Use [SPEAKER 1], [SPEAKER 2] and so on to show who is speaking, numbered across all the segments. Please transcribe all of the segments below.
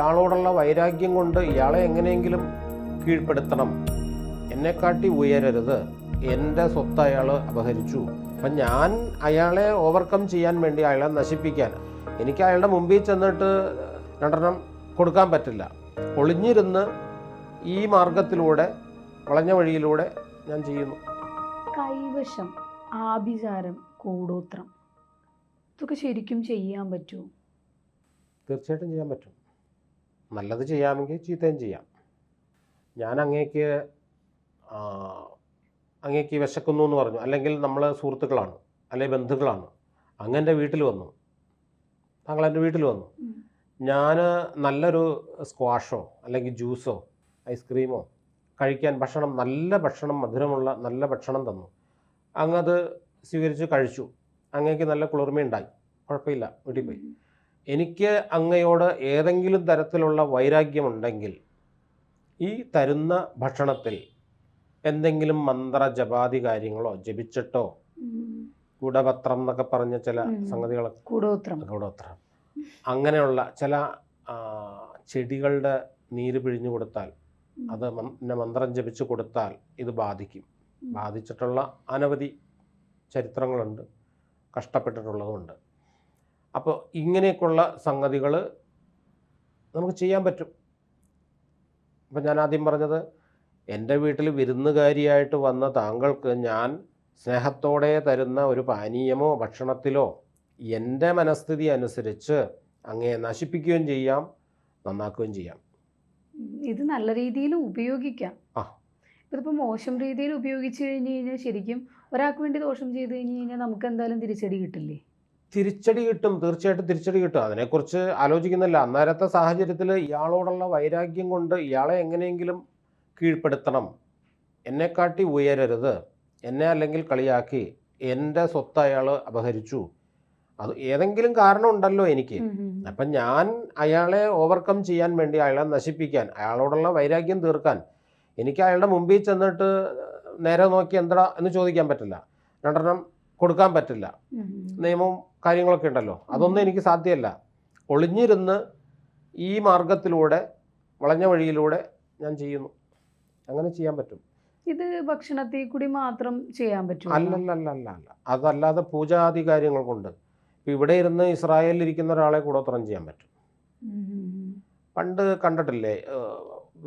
[SPEAKER 1] ഇയാളോടുള്ള വൈരാഗ്യം കൊണ്ട് ഇയാളെ എങ്ങനെയെങ്കിലും കീഴ്പ്പെടുത്തണം. എന്നെക്കാട്ടി ഉയരരുത്. എന്റെ സ്വത്ത് അയാൾ അപഹരിച്ചു. അപ്പം ഞാൻ അയാളെ ഓവർകം ചെയ്യാൻ വേണ്ടി അയാളെ നശിപ്പിക്കാൻ. എനിക്ക് അയാളുടെ മുമ്പിൽ ചെന്നിട്ട് രണ്ടെണ്ണം കൊടുക്കാൻ പറ്റില്ല. ഒളിഞ്ഞിരുന്ന് ഈ മാർഗത്തിലൂടെ വളഞ്ഞ വഴിയിലൂടെ ഞാൻ ചെയ്യുന്നു.
[SPEAKER 2] കൈവശം ആഭിചാരം കൂടോത്രം. ഇതൊക്കെ ശരിക്കും ചെയ്യാൻ പറ്റുമോ?
[SPEAKER 1] തീർച്ചയായിട്ടും ചെയ്യാൻ പറ്റും. നല്ലത് ചെയ്യാമെങ്കിൽ ചീത്തയും ചെയ്യാം. ഞാൻ അങ്ങേക്ക് അങ്ങേക്ക് വിശക്കുന്നു എന്ന് പറഞ്ഞു. അല്ലെങ്കിൽ നമ്മൾ സുഹൃത്തുക്കളാണ് അല്ലെങ്കിൽ ബന്ധുക്കളാണ്. അങ്ങെന്റെ വീട്ടിൽ വന്നു. താങ്കൾ എന്റെ വീട്ടിൽ വന്നു. ഞാൻ നല്ലൊരു സ്ക്വാഷോ അല്ലെങ്കിൽ ജ്യൂസോ ഐസ്ക്രീമോ കഴിക്കാൻ ഭക്ഷണം നല്ല ഭക്ഷണം മധുരമുള്ള നല്ല ഭക്ഷണം തന്നു. അങ്ങത് സ്വീകരിച്ച് കഴിച്ചു. അങ്ങേക്ക് നല്ല കുളിർമയുണ്ടായി. കുഴപ്പമില്ല വീട്ടിൽ പോയി. എനിക്ക് അങ്ങയോട് ഏതെങ്കിലും തരത്തിലുള്ള വൈരാഗ്യമുണ്ടെങ്കിൽ ഈ തരുന്ന ഭക്ഷണത്തിൽ എന്തെങ്കിലും മന്ത്ര ജപാതി കാര്യങ്ങളോ ജപിച്ചിട്ടോ? കുടപത്രം എന്നൊക്കെ പറഞ്ഞ ചില. സംഗതികളൊക്കെ
[SPEAKER 2] കൂടോത്രം.
[SPEAKER 1] അങ്ങനെയുള്ള ചില ചെടികളുടെ നീര് പിഴിഞ്ഞു കൊടുത്താൽ അത് മന്ത്രം ജപിച്ചു കൊടുത്താൽ ഇത് ബാധിക്കും. ബാധിച്ചിട്ടുള്ള അനവധി ചരിത്രങ്ങളുണ്ട്. കഷ്ടപ്പെട്ടിട്ടുള്ളതുമുണ്ട്. അപ്പോൾ ഇങ്ങനെയൊക്കെയുള്ള സംഗതികൾ നമുക്ക് ചെയ്യാൻ പറ്റും. അപ്പം ഞാൻ ആദ്യം പറഞ്ഞത് എന്റെ വീട്ടിൽ വിരുന്നുകാരിയായിട്ട് വന്ന താങ്കൾക്ക് ഞാൻ സ്നേഹത്തോടെ തരുന്ന ഒരു പാനീയമോ ഭക്ഷണത്തിലോ എന്റെ മനസ്ഥിതി അനുസരിച്ച് അങ്ങേ നശിപ്പിക്കുകയും ചെയ്യാം നന്നാക്കുകയും ചെയ്യാം.
[SPEAKER 2] ഇത് നല്ല രീതിയിൽ ഉപയോഗിക്കാം.
[SPEAKER 1] ആ.
[SPEAKER 2] ഇതിപ്പോൾ മോശം രീതിയിൽ ഉപയോഗിച്ച് കഴിഞ്ഞ് കഴിഞ്ഞാൽ ശരിക്കും ഒരാൾക്ക് വേണ്ടി ദോഷം ചെയ്ത് കഴിഞ്ഞ് കഴിഞ്ഞാൽ നമുക്ക് എന്തായാലും തിരിച്ചടി കിട്ടില്ലേ?
[SPEAKER 1] തിരിച്ചടി കിട്ടും തീർച്ചയായിട്ടും തിരിച്ചടി കിട്ടും. അതിനെക്കുറിച്ച് ആലോചിക്കുന്നില്ല. അന്നേരത്തെ സാഹചര്യത്തിൽ ഇയാളോടുള്ള വൈരാഗ്യം കൊണ്ട് ഇയാളെ എങ്ങനെയെങ്കിലും കീഴ്പ്പെടുത്തണം. എന്നെക്കാട്ടി ഉയരരുത്. എന്നെ അല്ലെങ്കിൽ കളിയാക്കി. എന്റെ സ്വത്ത് അയാൾ അപഹരിച്ചു. അത് ഏതെങ്കിലും കാരണം ഉണ്ടല്ലോ എനിക്ക്. അപ്പം ഞാൻ അയാളെ ഓവർകം ചെയ്യാൻ വേണ്ടി അയാളെ നശിപ്പിക്കാൻ അയാളോടുള്ള വൈരാഗ്യം തീർക്കാൻ എനിക്ക് അയാളുടെ മുമ്പിൽ ചെന്നിട്ട് നേരെ നോക്കി എന്താ എന്ന് ചോദിക്കാൻ പറ്റില്ല. രണ്ടെണ്ണം കൊടുക്കാൻ പറ്റില്ല. നിയമവും കാര്യങ്ങളൊക്കെ ഉണ്ടല്ലോ. അതൊന്നും എനിക്ക് സാധ്യമല്ല ഒളിഞ്ഞിരുന്ന് ഈ മാർഗത്തിലൂടെ വളഞ്ഞ വഴിയിലൂടെ ഞാൻ ചെയ്യുന്നു. അങ്ങനെ ചെയ്യാൻ പറ്റും.
[SPEAKER 2] ഇത് ഭക്ഷണത്തിൽ കൂടി മാത്രം ചെയ്യാൻ പറ്റും
[SPEAKER 1] അല്ലല്ലല്ല അല്ല അല്ല അതല്ലാതെ പൂജാതി കാര്യങ്ങൾ കൊണ്ട്. ഇപ്പം ഇവിടെ ഇരുന്ന് ഇസ്രായേലിൽ ഇരിക്കുന്ന ഒരാളെ കൂടോത്രം ചെയ്യാൻ പറ്റും. പണ്ട് കണ്ടിട്ടില്ലേ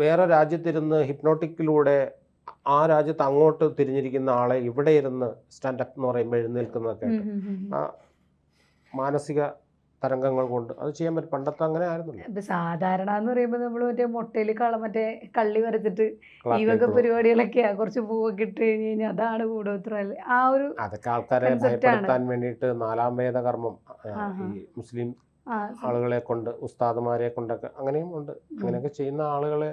[SPEAKER 1] വേറെ രാജ്യത്തിരുന്ന് ഹിപ്നോട്ടിക്കിലൂടെ ആ രാജ്യത്ത് അങ്ങോട്ട് തിരിഞ്ഞിരിക്കുന്ന ആളെ ഇവിടെ ഇരുന്ന് സ്റ്റാൻഡപ്പ് എന്ന് പറയുമ്പോൾ എഴുന്നേൽക്കുന്നതൊക്കെ. ആ മാനസിക തരംഗങ്ങൾ കൊണ്ട് അത് ചെയ്യാൻ പറ്റും. പണ്ടത്തെ അങ്ങനെ
[SPEAKER 2] ആയിരുന്നു സാധാരണ എന്ന് പറയുമ്പോൾ നമ്മൾ മറ്റേ മുട്ടയിൽ കള മറ്റേ കള്ളി വരച്ചിട്ട് ഈ വക പരിപാടികളൊക്കെയാ. കുറച്ച് പൂവൊക്കെ ഇട്ട് കഴിഞ്ഞ് കഴിഞ്ഞാൽ അതാണ് കൂടുതൽ ആ ഒരു
[SPEAKER 1] അതൊക്കെ ആൾക്കാരെ. ഭയപ്പെടുത്താൻ വേണ്ടിയിട്ട് നാലാം വേദ കർമ്മം ഈ മുസ്ലിം ആളുകളെ കൊണ്ട് ഉസ്താദുമാരെ കൊണ്ടൊക്കെ അങ്ങനെയും ഉണ്ട്. അങ്ങനെയൊക്കെ ചെയ്യുന്ന ആളുകളെ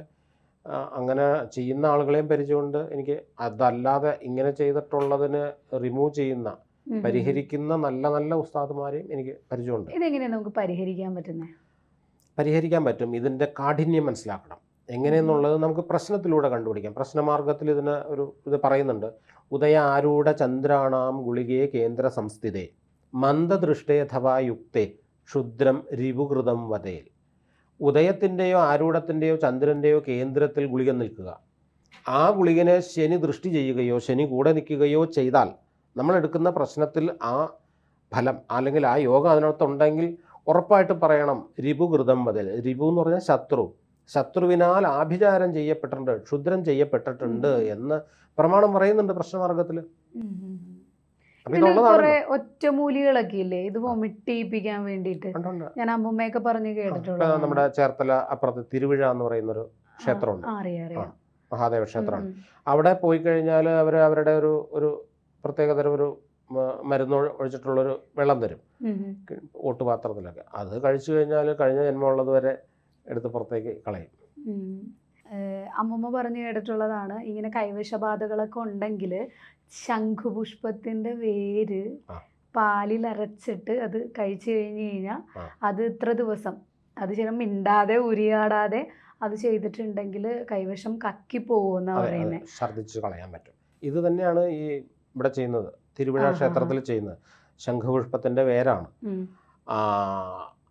[SPEAKER 1] അങ്ങനെ ചെയ്യുന്ന ആളുകളെയും പരിചയമുണ്ട്. എനിക്ക് അതല്ലാതെ ഇങ്ങനെ ചെയ്തിട്ടുള്ളതിന് റിമൂവ് ചെയ്യുന്ന. പരിഹരിക്കുന്ന നല്ല നല്ല ഉസ്താദുമാരെയും എനിക്ക് പരിചയമുണ്ട്.
[SPEAKER 2] ഇതെങ്ങനെയാണ് നമുക്ക് പരിഹരിക്കാൻ പറ്റുന്നത്
[SPEAKER 1] പരിഹരിക്കാൻ പറ്റും. ഇതിന്റെ കാഠിന്യം മനസ്സിലാക്കണം. എങ്ങനെയെന്നുള്ളത് നമുക്ക് പ്രശ്നത്തിലൂടെ കണ്ടുപിടിക്കാം. പ്രശ്നമാർഗത്തിൽ ഇതിന് ഒരു ഇത് പറയുന്നുണ്ട്. ഉദയ ആരൂഢ ചന്ദ്രാണാം ഗുളികയെ കേന്ദ്ര സംസ്ഥിതേ. മന്ദദൃഷ്ടേ അഥവാ യുക്തേ. ക്ഷുദ്രം രിപുകൃതം വതേൽ ഉദയത്തിന്റെയോ ആരൂഢത്തിന്റെയോ ചന്ദ്രന്റെയോ കേന്ദ്രത്തിൽ ഗുളിക നിൽക്കുക. ആ ഗുളികനെ ശനി ദൃഷ്ടി ചെയ്യുകയോ ശനി കൂടെ നിൽക്കുകയോ ചെയ്താൽ നമ്മളെടുക്കുന്ന പ്രശ്നത്തിൽ ആ ഫലം അല്ലെങ്കിൽ ആ യോഗം അതിനകത്തുണ്ടെങ്കിൽ ഉറപ്പായിട്ട് പറയണം രിപുകൃതം ബദൽ രിപു എന്ന് പറഞ്ഞാൽ ശത്രു. ശത്രുവിനാൽ ആഭിചാരം ചെയ്യപ്പെട്ടിട്ടുണ്ട് ക്ഷുദ്രം ചെയ്യപ്പെട്ടിട്ടുണ്ട്. എന്ന് പ്രമാണം പറയുന്നുണ്ട് പ്രശ്നമാർഗത്തിൽ
[SPEAKER 2] കുറെ ഒറ്റമൂലികളൊക്കെ ഇല്ലേ ഇത് വൊമിട്ടിപ്പിക്കാൻ വേണ്ടിയിട്ട്.
[SPEAKER 1] കണ്ടുണ്ട്
[SPEAKER 2] ഞാൻ അമ്മൂമ്മയൊക്കെ പറഞ്ഞു കേട്ടിട്ടുണ്ട്
[SPEAKER 1] നമ്മുടെ ചേർത്തല അപ്പുറത്ത് തിരുവിഴ എന്ന് പറയുന്ന ഒരു ക്ഷേത്രമുണ്ട്. മഹാദേവ ക്ഷേത്രമാണ്. അവിടെ പോയി കഴിഞ്ഞാൽ അവർ അവരുടെ ഒരു ഒരു പ്രത്യേകതരം ഒരു മരുന്ന് ഒഴി- ഒഴിച്ചിട്ടുള്ളൊരു വെള്ളം തരും. ഓട്ടുപാത്രത്തിലൊക്കെ അത് കഴിച്ചു കഴിഞ്ഞാൽ കഴിഞ്ഞ ജന്മമുള്ളത് വരെ എടുത്ത് പുറത്തേക്ക് കളയും.
[SPEAKER 2] അമ്മൂമ്മ പറഞ്ഞു കേട്ടിട്ടുള്ളതാണ്. ഇങ്ങനെ കൈവശബാധകളൊക്കെ ഉണ്ടെങ്കിൽ ശംഖുപുഷ്പത്തിന്റെ വേര് പാലിൽ അരച്ചിട്ട് അത് കഴിച്ചു കഴിഞ്ഞു കഴിഞ്ഞാൽ അത് ഇത്ര ദിവസം അത് ചില മിണ്ടാതെ ഉരിയാടാതെ അത് ചെയ്തിട്ടുണ്ടെങ്കിൽ കൈവശം കക്കി
[SPEAKER 1] അത്
[SPEAKER 2] പറയുന്നത്
[SPEAKER 1] ഛർദ്ദിച്ച് കളയാൻ പറ്റും. ഇത് തന്നെയാണ് ഈ ഇവിടെ ചെയ്യുന്നത്. തിരുവിഴ. ക്ഷേത്രത്തിൽ ചെയ്യുന്നത്. ശംഖുപുഷ്പത്തിന്റെ വേരാണ്.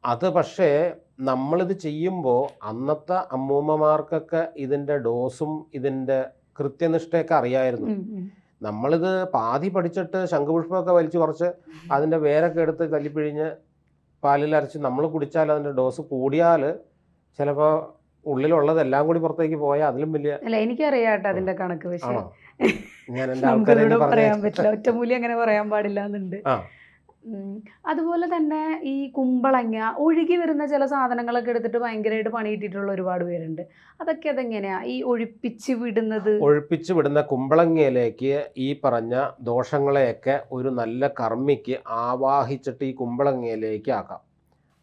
[SPEAKER 1] അത് പക്ഷേ നമ്മളിത് ചെയ്യുമ്പോൾ അന്നത്തെ അമ്മൂമ്മമാർക്കൊക്കെ ഇതിന്റെ ഡോസും ഇതിന്റെ കൃത്യനിഷ്ഠയൊക്കെ അറിയായിരുന്നു. നമ്മളിത് പാതി പഠിച്ചിട്ട് ശംഖുപുഷ്പമൊക്കെ വലിച്ചു കുറച്ച് അതിന്റെ വേരൊക്കെ എടുത്ത് തല്ലിപ്പിഴിഞ്ഞ് പാലിൽ അരച്ച് നമ്മൾ കുടിച്ചാൽ അതിന്റെ ഡോസ് കൂടിയാൽ ചിലപ്പോൾ ഉള്ളിലുള്ളതെല്ലാം കൂടി പുറത്തേക്ക് പോയാൽ അതിലും വലിയ
[SPEAKER 2] അല്ല എനിക്കറിയാട്ടോ അതിന്റെ കണക്ക് പക്ഷേ.
[SPEAKER 1] ഞാൻ എന്റെ
[SPEAKER 2] ആൾക്കാരോട്
[SPEAKER 1] ആൾക്കാരെ
[SPEAKER 2] പറയാൻ പറ്റില്ല. ഒറ്റമൂലി അങ്ങനെ പറയാൻ പാടില്ല എന്നുണ്ട്. അതുപോലെ തന്നെ ഈ കുമ്പളങ്ങ ഒഴുകി വരുന്ന ചില സാധനങ്ങളൊക്കെ എടുത്തിട്ട് ഭയങ്കരമായിട്ട് പണി കിട്ടിയിട്ടുള്ള ഒരുപാട് പേരുണ്ട്. അതൊക്കെ അതെങ്ങനെയാ? ഈ ഒഴിപ്പിച്ച് വിടുന്നത്?
[SPEAKER 1] ഒഴിപ്പിച്ച് വിടുന്ന കുമ്പളങ്ങയിലേക്ക് ഈ പറഞ്ഞ ദോഷങ്ങളെയൊക്കെ ഒരു നല്ല കർമ്മിക്ക് ആവാഹിച്ചിട്ട് ഈ കുമ്പളങ്ങയിലേക്ക് ആക്കാം.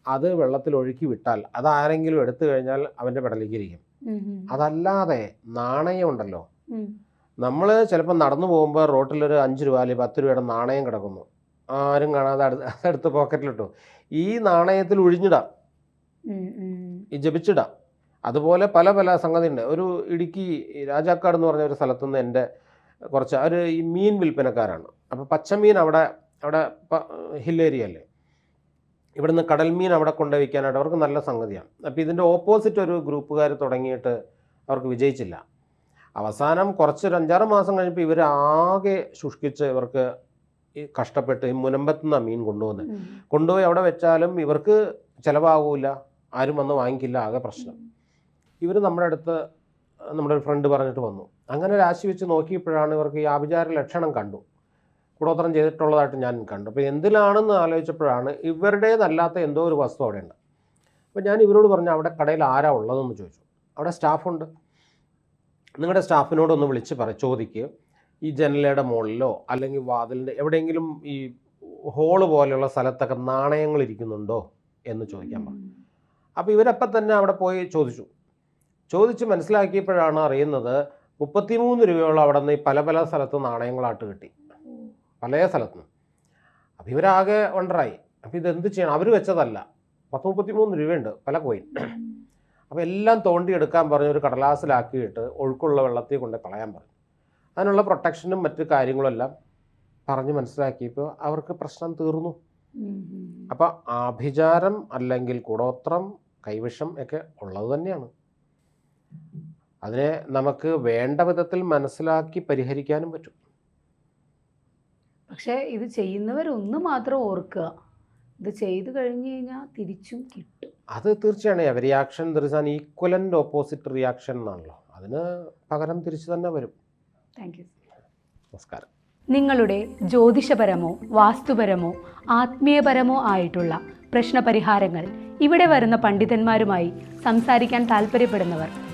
[SPEAKER 1] അത് വെള്ളത്തിൽ ഒഴുക്കി വിട്ടാൽ അതാരെങ്കിലും എടുത്തു കഴിഞ്ഞാൽ അവന്റെ പെടലേക്ക് ഇരിക്കും.
[SPEAKER 2] ഉം, ഉം.
[SPEAKER 1] അതല്ലാതെ നാണയമുണ്ടല്ലോ
[SPEAKER 2] ഉണ്ടല്ലോ.
[SPEAKER 1] നമ്മൾ ചിലപ്പോൾ നടന്നു പോകുമ്പോൾ റോട്ടിലൊരു അഞ്ച് രൂപ അല്ലെങ്കിൽ പത്ത് രൂപയുടെ നാണയം കിടക്കുന്നു. ആരും കാണാതെ അടുത്ത് അടുത്ത് പോക്കറ്റിലിട്ടു. ഈ നാണയത്തിൽ ഒഴിഞ്ഞിടാം. ഈ ജപിച്ചിടാം. അതുപോലെ പല പല സംഗതി ഉണ്ട് ഒരു ഇടുക്കി രാജാക്കാട് എന്ന് പറഞ്ഞ ഒരു സ്ഥലത്തുനിന്ന് എന്റെ കുറച്ച് അവർ ഈ മീൻ വിൽപ്പനക്കാരാണ്. അപ്പോൾ പച്ചമീൻ അവിടെ അവിടെ ഹിൽ ഏരിയ അല്ലേ ഇവിടുന്ന് കടൽ മീൻ അവിടെ കൊണ്ടുവയ്ക്കാനായിട്ട് അവർക്ക് നല്ല സംഗതിയാണ്. അപ്പോൾ ഇതിന്റെ ഓപ്പോസിറ്റ് ഒരു ഗ്രൂപ്പുകാർ തുടങ്ങിയിട്ട് അവർക്ക് വിജയിച്ചില്ല. അവസാനം കുറച്ചൊരു അഞ്ചാറ് മാസം കഴിഞ്ഞപ്പോൾ ഇവർ ആകെ ശുഷ്കിച്ച് ഇവർക്ക് കഷ്ടപ്പെട്ട് ഈ മുനമ്പത്തുനിന്നാണ് മീൻ കൊണ്ടുപോകുന്നത്. കൊണ്ടുപോയി അവിടെ വെച്ചാലും ഇവർക്ക് ചിലവാകില്ല ആരും വന്ന് വാങ്ങിക്കില്ല ആകെ പ്രശ്നം. ഇവർ നമ്മുടെ അടുത്ത് നമ്മുടെ ഒരു ഫ്രണ്ട് പറഞ്ഞിട്ട് വന്നു. അങ്ങനെ രാശി വെച്ച് നോക്കിയപ്പോഴാണ് ഇവർക്ക് ഈ ആഭിചാര ലക്ഷണം കണ്ടു. കൂടോത്രം ചെയ്തിട്ടുള്ളതായിട്ട് ഞാൻ കണ്ടു. അപ്പോൾ എന്തിലാണെന്ന് ആലോചിച്ചപ്പോഴാണ് ഇവരുടേതല്ലാത്ത എന്തോ ഒരു വസ്തു അവിടെ ഉണ്ട്. അപ്പോൾ ഞാൻ ഇവരോട് പറഞ്ഞു അവിടെ കടയിൽ ആരാ ഉള്ളതെന്ന് ചോദിച്ചു. അവിടെ സ്റ്റാഫുണ്ട്. നിങ്ങളുടെ സ്റ്റാഫിനോടൊന്ന് വിളിച്ച് പറ ചോദിക്കുക ഈ ജനലയുടെ മുകളിലോ അല്ലെങ്കിൽ വാതിലിന്റെ എവിടെയെങ്കിലും ഈ ഹോൾ പോലെയുള്ള സ്ഥലത്തൊക്കെ നാണയങ്ങൾ ഇരിക്കുന്നുണ്ടോ എന്ന് ചോദിക്കാൻ പറഞ്ഞു. അപ്പോൾ ഇവരപ്പം തന്നെ അവിടെ പോയി ചോദിച്ചു. ചോദിച്ച് മനസ്സിലാക്കിയപ്പോഴാണ് അറിയുന്നത് മുപ്പത്തിമൂന്ന് രൂപയോളം അവിടെ നിന്ന് ഈ പല പല സ്ഥലത്ത് നാണയങ്ങളായിട്ട് കിട്ടി. പല സ്ഥലത്തു. നിന്ന് അപ്പോൾ ഇവരാകെ വണ്ടറായി അപ്പോൾ ഇതെന്ത് ചെയ്യണം? അവർ വെച്ചതല്ല. പത്ത് മുപ്പത്തിമൂന്ന് രൂപയുണ്ട് പല കോയിൻ. അപ്പോൾ എല്ലാം തോണ്ടിയെടുക്കാൻ പറഞ്ഞ് ഒരു കടലാസിലാക്കിയിട്ട് ഒഴുക്കുള്ള വെള്ളത്തിൽ കൊണ്ട് കളയാൻ പറഞ്ഞു. അതിനുള്ള പ്രൊട്ടക്ഷനും മറ്റു കാര്യങ്ങളും എല്ലാം പറഞ്ഞ് മനസ്സിലാക്കിയപ്പോൾ അവർക്ക് പ്രശ്നം തീർന്നു. അപ്പോൾ ആഭിചാരം അല്ലെങ്കിൽ കുടോത്രം കൈവശം ഒക്കെ ഉള്ളത് തന്നെയാണ്. അതിനെ നമുക്ക് വേണ്ട വിധത്തിൽ മനസ്സിലാക്കി പരിഹരിക്കാനും പറ്റും.
[SPEAKER 2] പക്ഷേ ഇത് ചെയ്യുന്നവരൊന്ന് മാത്രം ഓർക്കുക. ഇത് ചെയ്തു കഴിഞ്ഞു കഴിഞ്ഞാൽ തിരിച്ചും കിട്ടും.
[SPEAKER 1] അത് തീർച്ചയാണ്. Reaction there is an equivalent opposite reaction എന്നാണല്ലോ. അതിന് പകരം തിരിച്ചു തന്നെ വരും.
[SPEAKER 2] താങ്ക് യു
[SPEAKER 1] നമസ്കാരം.
[SPEAKER 2] നിങ്ങളുടെ ജ്യോതിഷപരമോ വാസ്തുപരമോ ആത്മീയപരമോ ആയിട്ടുള്ള പ്രശ്നപരിഹാരങ്ങൾ ഇവിടെ വരുന്ന പണ്ഡിതന്മാരുമായി സംസാരിക്കാൻ താല്പര്യപ്പെടുന്നവർ